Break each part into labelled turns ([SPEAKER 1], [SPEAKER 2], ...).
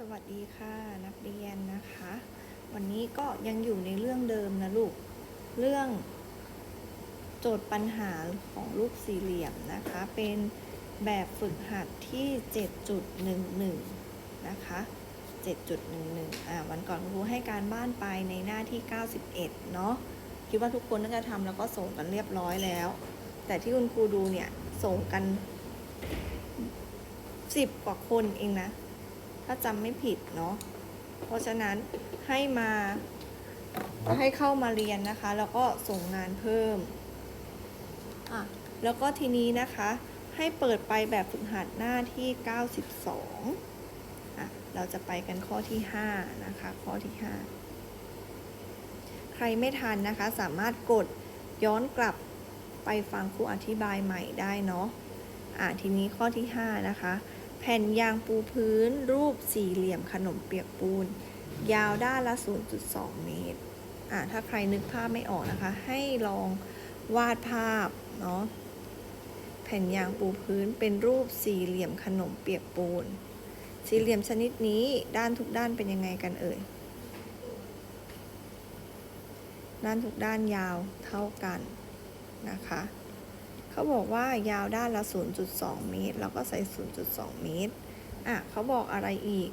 [SPEAKER 1] สวัสดีค่ะนักเรียนนะคะ วันนี้ก็ยังอยู่ในเรื่องเดิมนะลูก เรื่องโจทย์ปัญหาของลูกสี่เหลี่ยมนะคะ เป็นแบบฝึกหัดที่ 7.11 นะคะ 7.11 อ่าวันก่อนครูให้การบ้านไปในหน้าที่ 91 เนาะคิดว่าทุกคนน่าจะทำแล้วก็ส่งกันเรียบร้อยแล้ว แต่ที่คุณครูดูเนี่ยส่งกัน 10 กว่าคนเองนะ ถ้าจำไม่ผิดเนาะเพราะฉะนั้นให้มาให้เข้ามาเรียนนะคะ แล้วก็ส่งงานเพิ่มอะแล้วก็ทีนี้นะคะ ให้เปิดไปแบบฝึกหัดหน้าที่ 92อะเราจะไปกันข้อที่ 5 นะคะ ข้อที่ 5 ใครไม่ทันนะคะ สามารถกดย้อนกลับไปฟังครูอธิบายใหม่ได้เนาะอะทีนี้ข้อที่ 5 นะคะ แผ่นยางปูพื้น รูปสี่เหลี่ยมขนมเปียกปูน ยาวด้านละ 0.2 เมตร อะถ้าใครนึกภาพไม่ออกนะคะ ให้ลองวาดภาพเนาะแผ่นยางปูพื้นเป็นรูปสี่เหลี่ยมขนมเปียกปูน สี่เหลี่ยมชนิดนี้ด้านทุกด้านเป็นยังไงกันเอ่ย ด้านทุกด้านยาวเท่ากันนะคะ เขาบอกว่ายาวด้านละ 0.2 เมตร แล้วก็ใส่ 0.2 เมตร อะเขาบอกอะไรอีก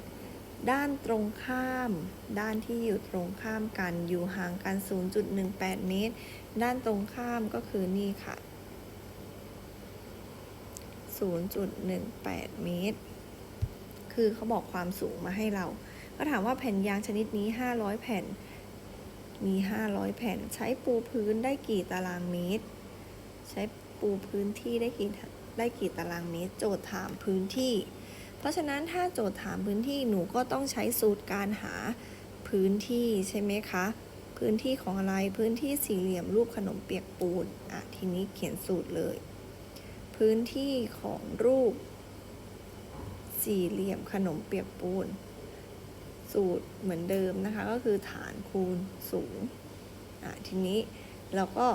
[SPEAKER 1] ด้านตรงข้าม ด้านที่อยู่ตรงข้ามกัน อยู่ห่างกัน 0.18 เมตร ด้านตรงข้ามก็คือนี่ค่ะ 0.18 เมตร คือเขาบอกความสูงมาให้เรา ก็ถามว่าแผ่นยางชนิดนี้ 500 แผ่น มี 500 แผ่น ใช้ปูพื้นได้กี่ตารางเมตร ใช้ ปูพื้นที่ได้กี่ได้กี่ตารางเมตร โจทย์ถามพื้นที่ เพราะฉะนั้นถ้าโจทย์ถามพื้นที่หนูก็ต้องใช้สูตรการหาพื้นที่ใช่ไหมคะ พื้นที่ของอะไรพื้นที่สี่เหลี่ยมรูปขนมเปียกปูนอะทีนี้เขียนสูตรเลย พื้นที่ของรูป สี่เหลี่ยมขนมเปียกปูน สูตรเหมือนเดิมนะคะ ก็คือฐานคูณสูงอะทีนี้เราก็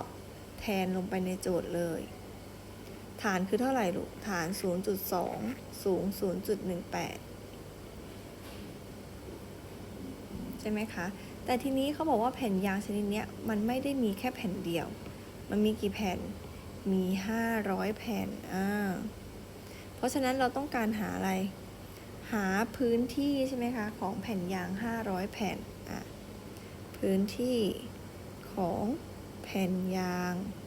[SPEAKER 1] แทนลงไปในโจทย์เลย ฐานคือเท่าไหร่ลูก ฐาน 0.2 สูง 0.18 ใช่ไหมคะ แต่ทีนี้เขาบอกว่าแผ่นยางชนิดเนี้ยมันไม่ได้มีแค่แผ่นเดียว มันมีกี่แผ่น มี 500 แผ่น อ่า เพราะฉะนั้นเราต้องการหาอะไร หาพื้นที่ใช่ไหมคะ ของแผ่นยาง 500 แผ่น อะ พื้นที่ของแผ่นยาง 500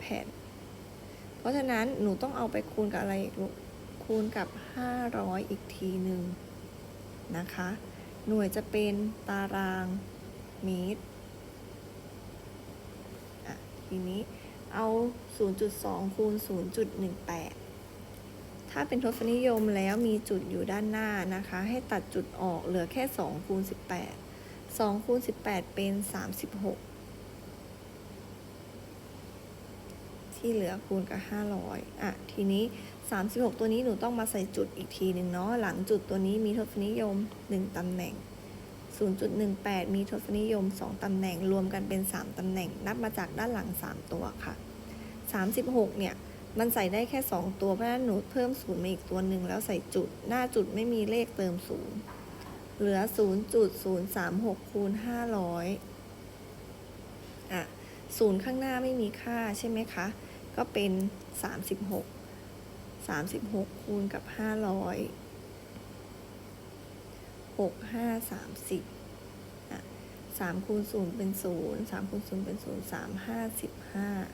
[SPEAKER 1] แผ่น เพราะฉะนั้นหนูต้องเอาไปคูณกับอะไรอีกลูกคูณกับ 500 อีกทีหนึ่งนะคะ หน่วยจะเป็นตารางเมตรอะทีนี้เอา 0.2 คูณ 0.18 ถ้าเป็นทศนิยมแล้วมีจุดอยู่ด้านหน้านะคะ ให้ตัดจุดออกเหลือแค่ 2 คูณ 18 2 คูณ 18 เป็น 36 ที่เหลือคูณกับ 500 อะ ทีนี้ 36 ตัวนี้หนูต้องมาใส่จุดอีกทีหนึ่งเนาะ หลังจุดตัวนี้มีทศนิยม 1 ตำแหน่ง 0.18 มีทศนิยม 2 ตำแหน่ง รวมกันเป็น 3 ตำแหน่ง นับมาจากด้านหลัง 3 ตัวค่ะ 36 เนี่ย มันใส่ได้แค่ 2 ตัว เพราะฉะนั้นหนูเพิ่มศูนย์มาอีกตัวหนึ่งแล้วใส่จุด หน้าจุดไม่มีเลขเติมศูนย์ เหลือ 0.036 คูณ 500 อะศูนย์ข้างหน้าไม่มีค่าใช่ไหมคะ ก็เป็น 36 36 คูณกับ 500 6 5 30อะ3คูณ0เป็น 0 3คูณ0เป็น 0 3 5 15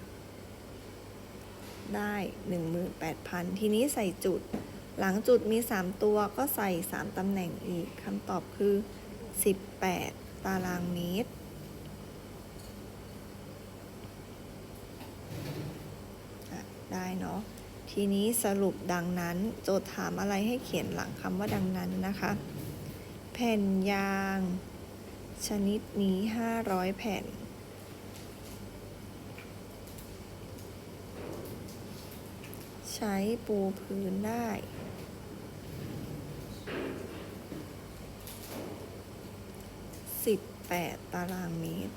[SPEAKER 1] ได้ 18,000 ทีนี้ใส่จุด หลังจุดมี 3 ตัวก็ใส่ 3 ตำแหน่งอีกคำตอบคือ 18 ตารางเมตร อะ ได้เนาะทีนี้สรุปดังนั้นโจทย์ถามอะไรให้เขียนหลังคำว่าดังนั้นนะคะ แผ่นยาง ชนิดนี้ 500 แผ่น ใช้ปูพื้นได้18 ตารางเมตร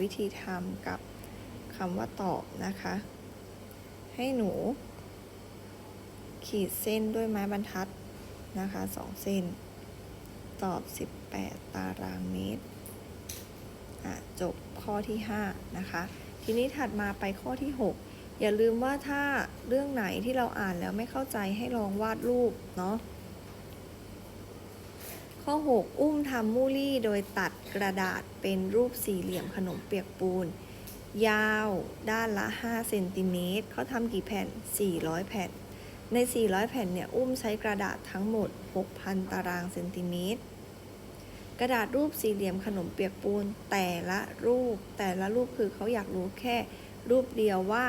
[SPEAKER 1] วิธีทำกับคำว่าตอบนะคะ ให้หนู ขีดเส้นด้วยไม้บรรทัดนะคะสองเส้น ตอบ 18 ตารางเมตรอะจบข้อที่ 5 นะคะ ทีนี้ถัดมาไปข้อที่ 6 อย่าลืมว่าถ้าเรื่องไหนที่เราอ่านแล้วไม่เข้าใจให้ลองวาดรูปเนาะ ข้อ 6 อุ้มทำมูลี่โดยตัดกระดาษเป็นรูปสี่เหลี่ยมขนมเปียกปูน ยาวด้านละ 5 เซนติเมตรเขาทำกี่แผ่น 400 แผ่น ใน 400 แผ่นเนี่ย อุ้มใช้กระดาษทั้งหมด 6,000 ตารางเซนติเมตร กระดาษรูปสี่เหลี่ยมขนมเปียกปูน แต่ละรูปแต่ละรูปคือเขาอยากรู้แค่รูปเดียวว่า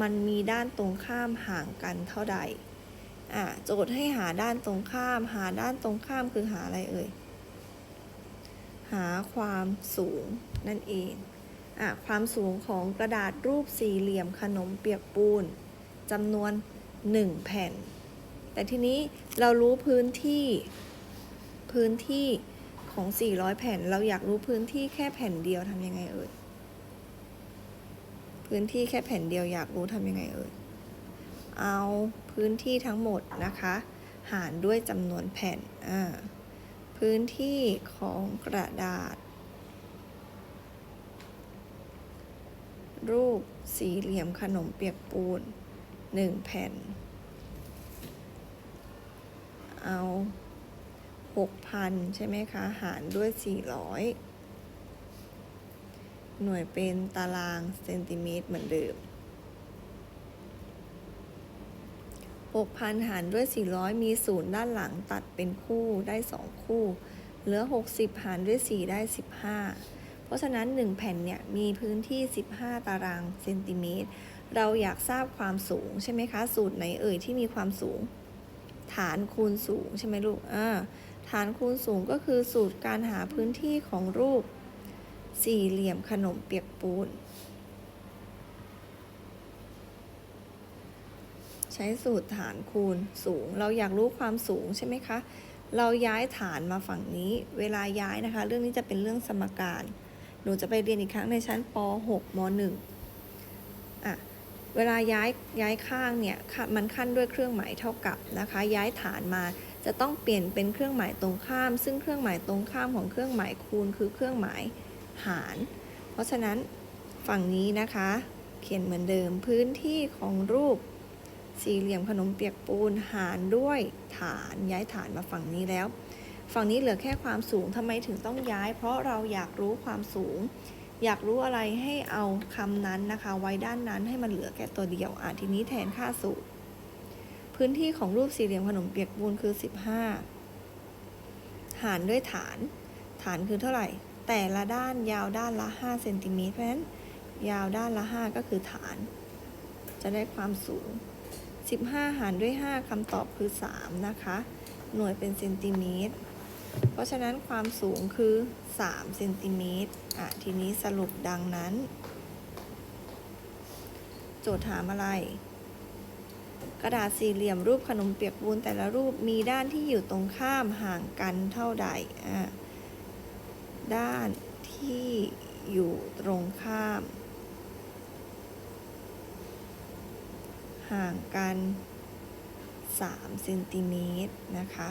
[SPEAKER 1] มันมีด้านตรงข้ามห่างกันเท่าใด อะโจทย์ให้หาด้านตรงข้าม หาด้านตรงข้ามคือหาอะไรเอ่ย หาความสูงนั่นเองอะความสูงของกระดาษรูปสี่เหลี่ยมขนมเปียกปูนจำนวน 1 แผ่น แต่ทีนี้เรารู้พื้นที่พื้นที่ของ 400 แผ่น เราอยากรู้พื้นที่แค่แผ่นเดียวทำยังไงเอ่ย พื้นที่แค่แผ่นเดียวอยากรู้ทำยังไงเอ่ย เอา พื้นที่ทั้งหมดนะคะ หารด้วยจำนวนแผ่น พื้นที่ของกระดาษ รูปสี่เหลี่ยมขนมเปียกปูนหนึ่งแผ่น เอาหกพันใช่ไหมคะ หารด้วยสี่ร้อยหน่วยเป็นตารางเซนติเมตรเหมือนเดิม 6,000 หารด้วย 400 มีศูนย์ด้านหลังตัดเป็นคู่ได้ 2 คู่ เหลือ 60 หารด้วย 4 ได้ 15 เพราะฉะนั้น 1 แผ่นเนี่ยมีพื้นที่ 15 ตารางเซนติเมตร เราอยากทราบความสูงใช่ไหมคะ สูตรไหนเอ่ยที่มีความสูง ฐานคูณสูงใช่ไหมลูกอ่าฐานคูณสูงก็คือสูตรการหาพื้นที่ของรูป สี่เหลี่ยมขนมเปียกปูน ช้สูตรฐานคูณสูง เราอยากรู้ความสูงใช่ไหมคะ เราย้ายฐานมาฝั่งนี้ เวลาย้ายนะคะ เรื่องนี้จะเป็นเรื่องสมการ หนูจะไปเรียนอีกครั้งในชั้นป .6 ม .1 อะ เวลาย้ายย้ายข้างเนี่ย มันขั้นด้วยเครื่องหมายเท่ากับนะคะ ย้ายฐานมาจะต้องเปลี่ยนเป็นเครื่องหมายตรงข้าม ซึ่งเครื่องหมายตรงข้ามของเครื่องหมายคูณคือเครื่องหมายหาร เพราะฉะนั้นฝั่งนี้นะคะ เขียนเหมือนเดิมพื้นที่ของรูป สี่เหลี่ยมขนมเปียกปูนหารด้วยฐานย้ายฐานมาฝั่งนี้แล้ว ฝั่งนี้เหลือแค่ความสูงทำไมถึงต้องย้าย เพราะเราอยากรู้ความสูง อยากรู้อะไรให้เอาคำนั้นนะคะ ไว้ด้านนั้นให้มันเหลือแค่ตัวเดียวอะทีนี้แทนค่าสูตร พื้นที่ของรูปสี่เหลี่ยมขนมเปียกปูนคือ 15 หารด้วยฐาน ฐานคือเท่าไหร่ แต่ละด้านยาวด้านละ5เซนติเมตรเพราะฉะนั้นยาวด้านละ 5 ก็คือฐาน จะได้ความสูง 15 หารด้วย 5คำตอบคือ 3 นะคะ หน่วยเป็นเซนติเมตร เพราะฉะนั้นความสูงคือ 3 เซนติเมตรอะ ทีนี้สรุปดังนั้น โจทย์ถามอะไร กระดาษสี่เหลี่ยมรูปขนมเปียกปูนแต่ละรูปมีด้านที่อยู่ตรงข้ามห่างกันเท่าใดอะด้านที่อยู่ตรงข้าม ห่างกัน3เซนติเมตรนะคะ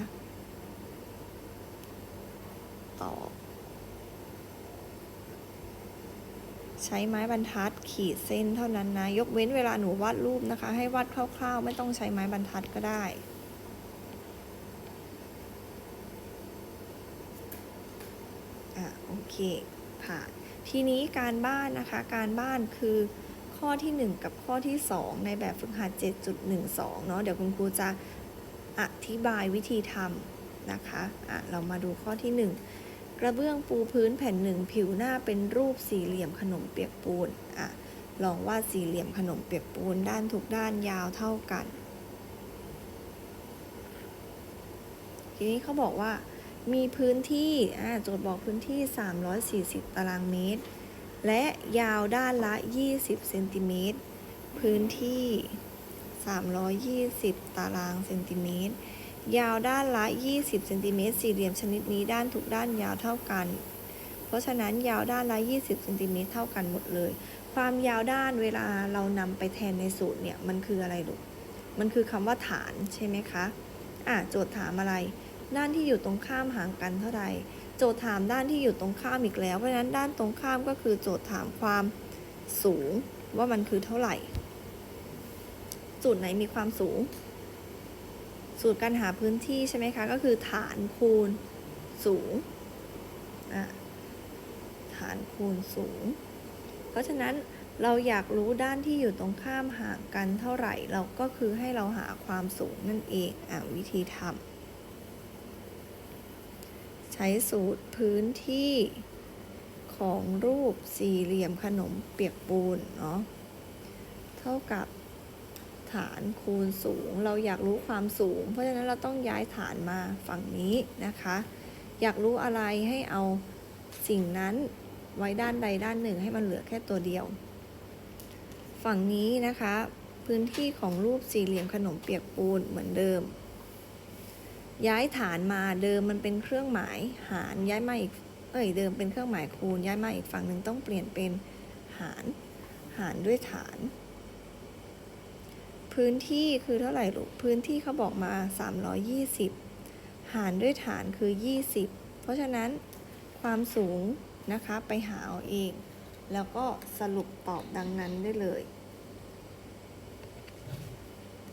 [SPEAKER 1] ต่อ ใช้ไม้บรรทัดขีดเส้นเท่านั้นนะ ยกเว้นเวลาหนูวาดรูปนะคะ ให้วาดคร่าวๆ ไม่ต้องใช้ไม้บรรทัดก็ได้อะโอเคผ่านทีนี้การบ้านนะคะ การบ้านคือ ข้อที่ 1 กับข้อที่ 2 ในแบบฝึกหัด 7.12 เนาะเดี๋ยวคุณครูจะอธิบายวิธีทำนะคะอะเรามาดูข้อที่ 1 กระเบื้องปูพื้นแผ่นหนึ่งผิวหน้าเป็นรูปสี่เหลี่ยมขนมเปียกปูนอะลองวาดสี่เหลี่ยมขนมเปียกปูนด้านทุกด้านยาวเท่ากัน ทีนี้เขาบอกว่ามีพื้นที่โจทย์บอกพื้นที่ 340 ตารางเมตร และยาวด้านละ 20 เซนติเมตร พื้นที่ 320 ตารางเซนติเมตร ยาวด้านละ 20 เซนติเมตร สี่เหลี่ยมชนิดนี้ด้านทุกด้านยาวเท่ากัน เพราะฉะนั้นยาวด้านละ 20 เซนติเมตรเท่ากันหมดเลย ความยาวด้านเวลาเรานำไปแทนในสูตรเนี่ยมันคืออะไรลูก มันคือคำว่าฐานใช่ไหมคะ อะโจทย์ถามอะไร ด้านที่อยู่ตรงข้ามห่างกันเท่าไหร่ โจทย์ถามด้านที่อยู่ตรงข้ามอีกแล้ว เพราะฉะนั้นด้านตรงข้ามก็คือโจทย์ถามความสูงว่ามันคือเท่าไหร่ สูตรไหนมีความสูง สูตรการหาพื้นที่ใช่ไหมคะ ก็คือฐานคูณสูง ฐานคูณสูง เพราะฉะนั้นเราอยากรู้ด้านที่อยู่ตรงข้ามห่างกันเท่าไหร่ เราก็คือให้เราหาความสูงนั่นเอง อะวิธีทำ ใช้สูตรพื้นที่ของรูปสี่เหลี่ยมขนมเปียกปูนเนาะเท่ากับฐานคูณสูง เราอยากรู้ความสูง เพราะฉะนั้นเราต้องย้ายฐานมาฝั่งนี้นะคะ อยากรู้อะไรให้เอาสิ่งนั้นไว้ด้านใดด้านหนึ่งให้มันเหลือแค่ตัวเดียว ฝั่งนี้นะคะ พื้นที่ของรูปสี่เหลี่ยมขนมเปียกปูนเหมือนเดิม ย้ายฐานมาเดิมมันเป็นเครื่องหมายหารย้ายมาอีกเอ้ยเดิมเป็นเครื่องหมายคูณย้ายมาอีกฝั่งหนึ่งต้องเปลี่ยนเป็นหาร หารด้วยฐาน พื้นที่คือเท่าไหร่ลูกพื้นที่เขาบอกมา 320 หารด้วยฐานคือ 20 เพราะฉะนั้นความสูงนะคะไปหาเอาเอง แล้วก็สรุปตอบดังนั้นได้เลย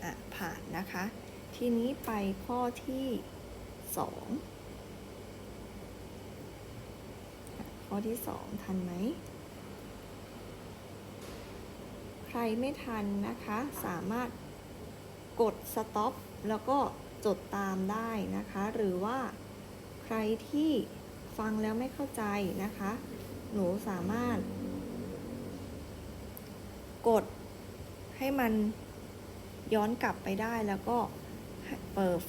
[SPEAKER 1] อะ ผ่านนะคะ ทีนี้ไปข้อที่สองข้อที่สองทันไหม ใครไม่ทันนะคะ สามารถกด stop แล้วก็จดตามได้นะคะ หรือว่าใครที่ฟังแล้วไม่เข้าใจนะคะ หนูสามารถ กดให้มันย้อนกลับไปได้แล้วก็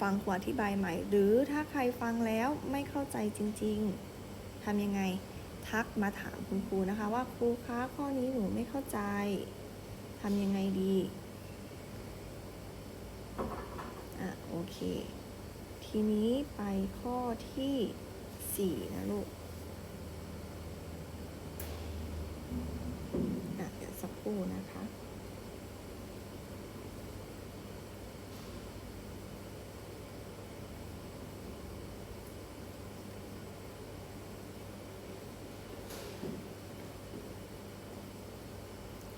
[SPEAKER 1] ฟังครูอธิบายใหม่ หรือถ้าใครฟังแล้วไม่เข้าใจจริง ๆทำยังไงทักมาถามคุณครูนะคะว่าครูคะข้อนี้หนูไม่เข้าใจทำยังไงดีอะโอเค ทีนี้ไปข้อที่สี่นะลูกอะเดี๋ยวสักครู่นะคะ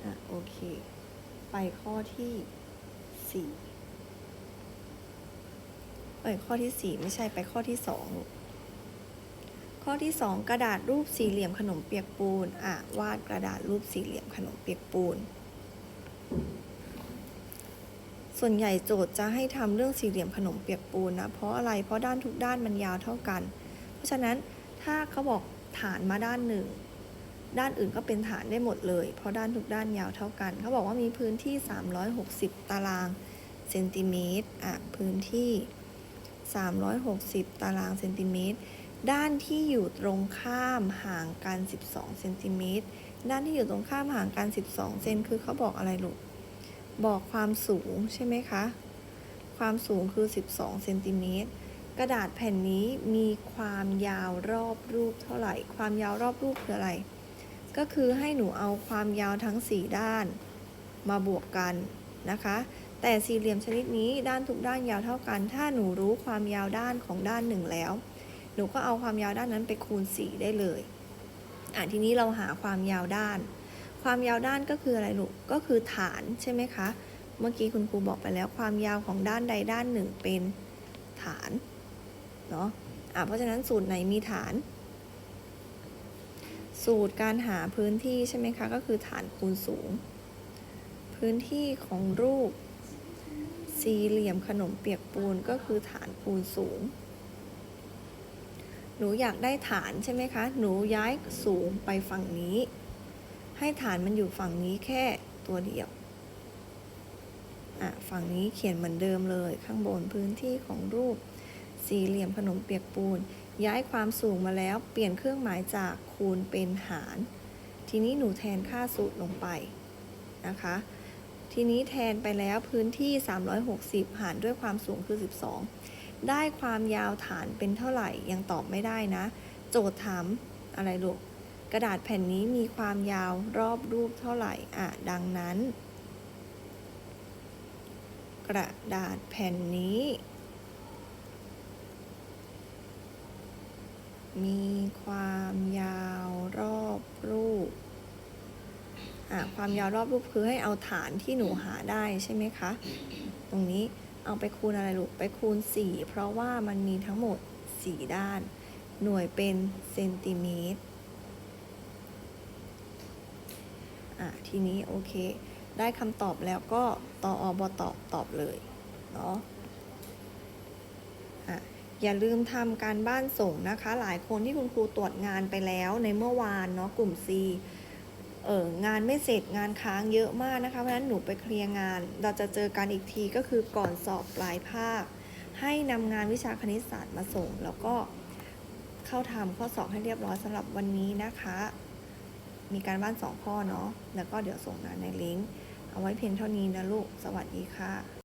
[SPEAKER 1] อะ โอ เค ไปข้อที่สี่เอ้ยข้อที่สี่ไม่ใช่ไปข้อที่สองข้อที่สองกระดาษรูปสี่เหลี่ยมขนมเปียกปูนอะวาดกระดาษรูปสี่เหลี่ยมขนมเปียกปูน ส่วนใหญ่โจทย์จะให้ทำเรื่องสี่เหลี่ยมขนมเปียกปูนนะเพราะอะไรเพราะด้านทุกด้านมันยาวเท่ากัน เพราะฉะนั้นถ้าเขาบอกฐานมาด้านหนึ่ง ด้านอื่นก็เป็นฐานได้หมดเลย เพราะด้านทุกด้านยาวเท่ากัน เขาบอกว่ามีพื้นที่ 360 ตารางเซนติเมตรอะพื้นที่ 360 ตารางเซนติเมตร ด้านที่อยู่ตรงข้ามห่างกัน 12 เซนติเมตร ด้านที่อยู่ตรงข้ามห่างกัน 12 เซนคือเขาบอกอะไรลูก บอกความสูงใช่ไหมคะ ความสูงคือ 12 เซนติเมตร กระดาษแผ่นนี้มีความยาวรอบรูปเท่าไหร่ ความยาวรอบรูปคืออะไร ก็คือให้หนูเอาความยาวทั้ง 4 ด้านมาบวกกันนะคะ แต่สี่เหลี่ยมชนิดนี้ด้านทุกด้านยาวเท่ากัน ถ้าหนูรู้ความยาวด้านของด้านหนึ่งแล้ว หนูก็เอาความยาวด้านนั้นไปคูณ 4 ได้เลยอะทีนี้เราหาความยาวด้าน ความยาวด้านก็คืออะไรลูก ก็คือฐานใช่ไหมคะ เมื่อกี้คุณครูบอกไปแล้วความยาวของด้านใดด้านหนึ่งเป็นฐาน เนาะอะเพราะฉะนั้นสูตรไหนมีฐาน สูตรการหาพื้นที่ใช่ไหมคะ ก็คือฐานคูณสูง พื้นที่ของรูป สี่เหลี่ยมขนมเปียกปูนก็คือฐานคูณสูง หนูอยากได้ฐานใช่ไหมคะ หนูย้ายสูงไปฝั่งนี้ ให้ฐานมันอยู่ฝั่งนี้แค่ตัวเดียวอะฝั่งนี้เขียนเหมือนเดิมเลยข้างบนพื้นที่ของรูป สี่เหลี่ยมขนมเปียกปูน ย้ายความสูงมาแล้วเปลี่ยนเครื่องหมายจากคูณเป็นหาร ทีนี้หนูแทนค่าสูตรลงไปนะคะ ทีนี้แทนไปแล้วพื้นที่ 360 หารด้วยความสูงคือ 12 ได้ความยาวฐานเป็นเท่าไหร่ยังตอบไม่ได้นะ โจทย์ถามอะไรลูกกระดาษแผ่นนี้มีความยาวรอบรูปเท่าไหร่อะดังนั้น กระดาษแผ่นนี้ มีความยาวรอบรูป อะความยาวรอบรูปคือให้เอาฐานที่หนูหาได้ใช่ไหมคะ ตรงนี้เอาไปคูณอะไรลูก ไปคูณ 4 เพราะว่ามันมีทั้งหมด 4 ด้าน หน่วยเป็นเซนติเมตร อะทีนี้โอเค ได้คำตอบแล้วก็ตออบตอบตอบเลย เนาะอะ อย่าลืมทำการบ้านส่งนะคะ หลายคนที่คุณครูตรวจงานไปแล้วในเมื่อวานเนาะกลุ่ม C เอองานไม่เสร็จงานค้างเยอะมากนะคะเพราะฉะนั้นหนูไปเคลียร์งาน เราจะเจอกันอีกทีก็คือก่อนสอบปลายภาค ให้นำงานวิชาคณิตศาสตร์มาส่ง แล้วก็เข้าทำข้อสอบให้เรียบร้อยสำหรับวันนี้นะคะ มีการบ้านสองข้อเนาะแล้วก็เดี๋ยวส่งงานในลิงก์เอาไว้เพียงเท่านี้นะลูก สวัสดีค่ะ